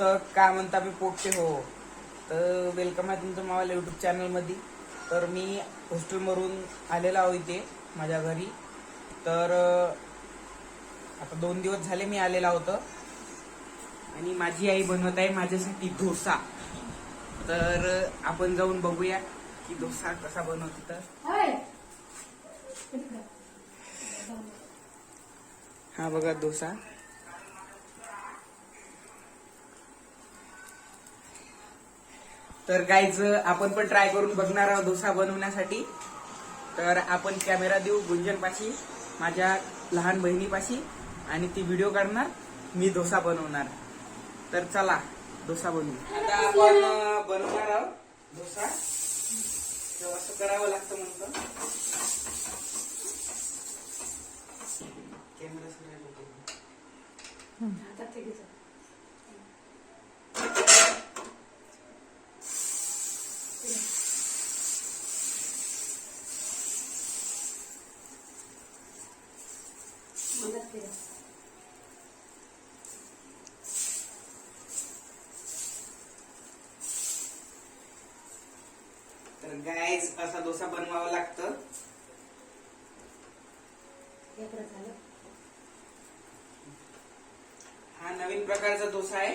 तर काय म्हणता मी पोटते हो. तर वेलकम आहे तुमचं मावाला युट्यूब चॅनलमध्ये तर मी हॉस्टेलवरून आलेलो आहो इथे माझ्या घरी. तर आता दोन दिवस झाले मी आलेला होतं आणि माझी आई बनवत आहे माझ्यासाठी डोसा. तर आपण जाऊन बघूया की डोसा कसा बनवते तर. हा बघा डोसा. तर गाईज आपण पण ट्राय करून बघणार आहोत डोसा बनवण्यासाठी. तर आपण कॅमेरा देऊ गुंजनपाशी माझ्या लहान बहिणीपाशी आणि ती व्हिडिओ काढणार मी डोसा बनवणार. तर चला डोसा बनवू. आता आपण बनवणार आहोत डोसा. तर असं करावं लागतं म्हणतो कॅमेरा तर गाईज असा डोसा बनवावा लागतं. हा नवीन प्रकारचा डोसा आहे.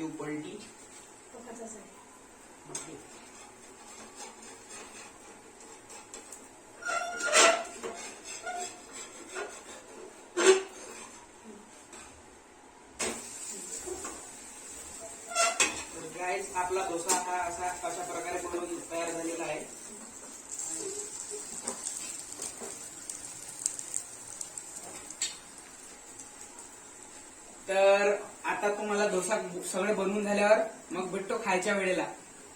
देऊ पलटी आपला डोसा हा असा अशा प्रकारे बनवून तयार झालेला आहे. तर आता तुम्हाला डोसा सगळे बनवून झाल्यावर मग भेटतो खायच्या वेळेला.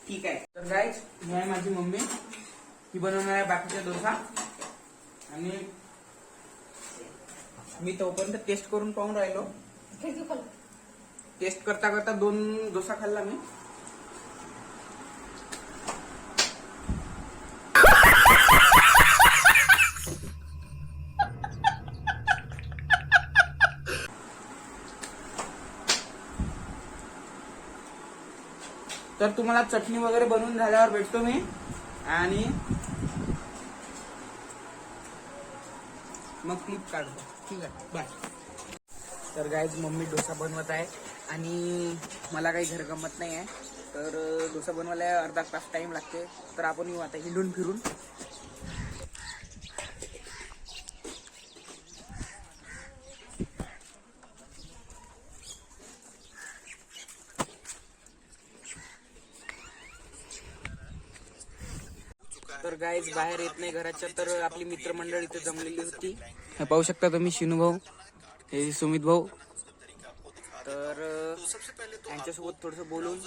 ठीक आहे. तर गाईज ही आहे माझी मम्मी. ही बनवणार आहे बाकीचा डोसा. आणि मी तोपर्यंत टेस्ट करून पाहून राहिलो. टेस्ट करता करता दोन डोसा खाल्ला मी. तर तुम्हाला चटणी वगैरे बनवून झाल्यावर भेटतो मी. आणि मग क्लिप काढतो ठीक आहे. बाय तर गाईज मम्मी डोसा बनवत आहे. आणि मला काही घर गमत नाही आहे तर डोसा बनवायला अर्धा तास टाइम लागते. तर आपण येऊ आता हिंडून फिरून. तर गाईज बाहेर येत नाही घराच्या तर आपली मित्रमंडळ इथे जमलेली होती. हे पाहू शकता तुम्ही शिनू भाऊ हे सुमित भाऊ. तर यांच्यासोबत थोडस बोलून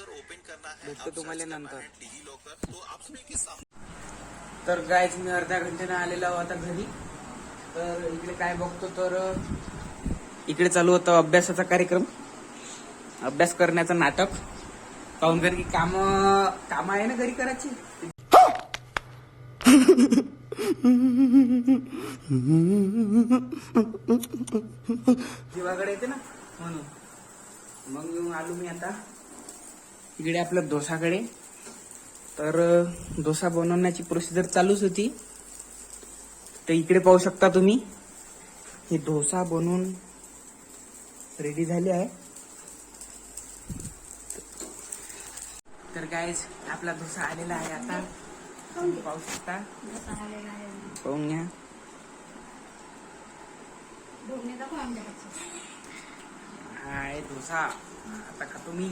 भेटतो तुम्हाला नंतर. तर गायच मी अर्ध्या घंट्याने आलेला आता घरी. तर इकडे काय बघतो तर इकडे चालू होता अभ्यासाचा कार्यक्रम. अभ्यास करण्याचं नाटक. कारण की काम काम आहे ना घरी करायची? जीवाकडे येते ना? म्हणून. मग येऊन आलो मी आता. इकडे आपलं डोसाकडे. तर डोसा बनवण्याची प्रोसिजर चालूच होती. तर इकडे पाहू शकता तुम्ही. हे डोसा बनवून रेडी झाले आहे. तर गायज आपला डोसा आलेला आहे आता. तुम्ही पाहू शकता पाहून घ्या आहे डोसा आता खातो मी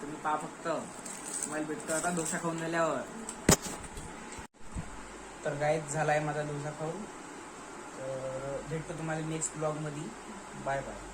तुम्ही पहा फक्त तुम्हाला भेटतो आता डोसा खाऊन झाल्यावर तर गायच झालाय माझा डोसा खाऊन तर भेटतो तुम्हाला नेक्स्ट ब्लॉगमध्ये बाय बाय